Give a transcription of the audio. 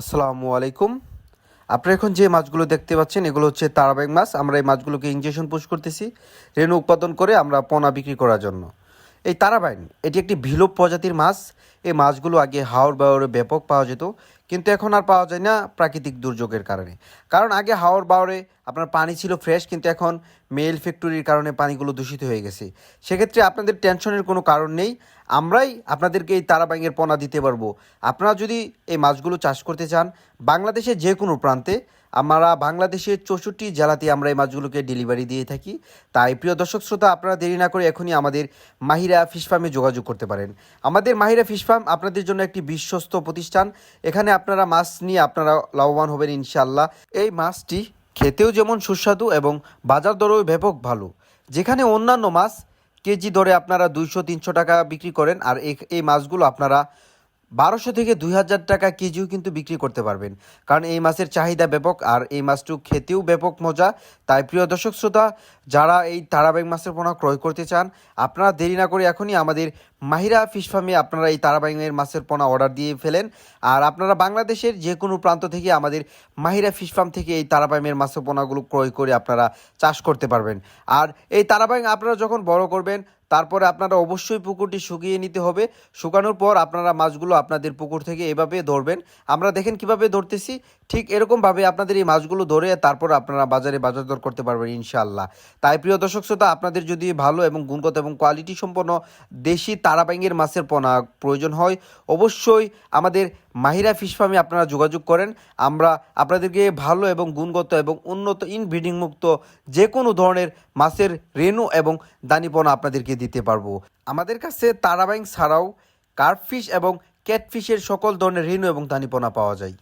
আসসালামু আলাইকুম। আপনারা এখন যে মাছগুলো দেখতে পাচ্ছেন, এগুলো হচ্ছে তারাবাইক মাছ। আমরা এই মাছগুলোকে ইঞ্জেকশন পুশ করতেছি, রেণু উৎপাদন করে আমরা পোনা বিক্রি করার জন্য। এই তারাবাইন, এটি একটি ভিলোপ প্রজাতির মাছ। এই মাছগুলো আগে হাওড় বাওরে ব্যাপক পাওয়া যেত। কিন্তু এখন আর পাওয়া যায় না প্রাকৃতিক দুর্যোগের কারণে। কারণ আগে হাওর বাওরে আপনার পানি ছিল ফ্রেশ কিন্তু এখন মেল ফ্যাক্টরির কারণে পানিগুলো দূষিত হয়ে গেছে। সেক্ষেত্রে আপনাদের টেনশনের কোনো কারণ নেই। আমরাই আপনাদেরকে এই তারাবাঙ্গের পোনা দিতে পারব। আপনারা যদি এই মাছগুলো চাষ করতে চান বাংলাদেশে যে কোনো প্রান্তে আমরা বাংলাদেশের চৌষট্টি জেলাতে আমরা এই মাছগুলোকে ডেলিভারি দিয়ে থাকি। তাই প্রিয় দর্শক শ্রোতা, আপনারা দেরি না করে এখনই আমাদের মাহিরা ফিশ ফার্মে যোগাযোগ করতে পারেন। আমাদের মাহিরা ফিশ ফার্ম আপনাদের জন্য একটি বিশ্বস্ত প্রতিষ্ঠান। এখানে আপনারা মাছ নিয়ে আপনারা লাভবান হবেন ইনশাল্লাহ এই মাছটি খেতেও যেমন সুস্বাদু এবং বাজার দরেও ব্যাপক ভালো। যেখানে অন্যান্য মাছ কেজি দরে আপনারা দুইশো, তিনশো টাকা বিক্রি করেন আর এই- মাছগুলো আপনারা বারোশো থেকে দুই হাজার টাকা কেজিও কিন্তু বিক্রি করতে পারবেন। কারণ এই মাছের চাহিদা ব্যাপক আর এই মাছটু খেতেও ব্যাপক মজা। তাই প্রিয় দর্শক শ্রোতা, যারা এই তারাবাইক মাছের পোনা ক্রয় করতে চান, আপনারা দেরি না করে এখনই আমাদের মাহিরা ফিশ ফার্মে আপনারা এই তারাবাইকের মাছের পোনা অর্ডার দিয়ে ফেলেন। আর আপনারা বাংলাদেশের যে কোনো প্রান্ত থেকে আমাদের মাহিরা ফিশ ফার্ম থেকে এই তারাবাইমের মাছের পোনাগুলো ক্রয় করে আপনারা চাষ করতে পারবেন। আর এই তারাবাইং আপনারা যখন বড় করবেন, তারপরে আপনারা অবশ্যই পুকুরটি শুকিয়ে নিতে হবে। শুকানোর পর আপনারা মাছগুলো আপনাদের পুকুর থেকে এভাবে ধরবেন। আমরা দেখেন কীভাবে ধরতেছি। ঠিক এরকমভাবে আপনাদের এই মাছগুলো ধরে তারপর আপনারা বাজারে বাজার দর করতে পারবেন ইনশাআল্লাহ। তাই প্রিয় দর্শক শ্রোতা, আপনাদের যদি ভালো এবং গুণগত এবং কোয়ালিটি সম্পন্ন দেশি তারাবাইঙ্গের মাছের পোনা প্রয়োজন হয়, অবশ্যই আমাদের মাহিরা ফিশ ফার্মে আপনারা যোগাযোগ করেন। আমরা আপনাদেরকে ভালো এবং গুণগত এবং উন্নত ইনব্রিডিং মুক্ত যে কোনো ধরনের মাছের রেণু এবং দানিপনা আপনাদেরকে দিতে পারব। আমাদের কাছে তারাবাইং ছাড়াও কার্পফিশ এবং ক্যাটফিশের সকল ধরনের রেণু এবং দানিপনা পাওয়া যায়।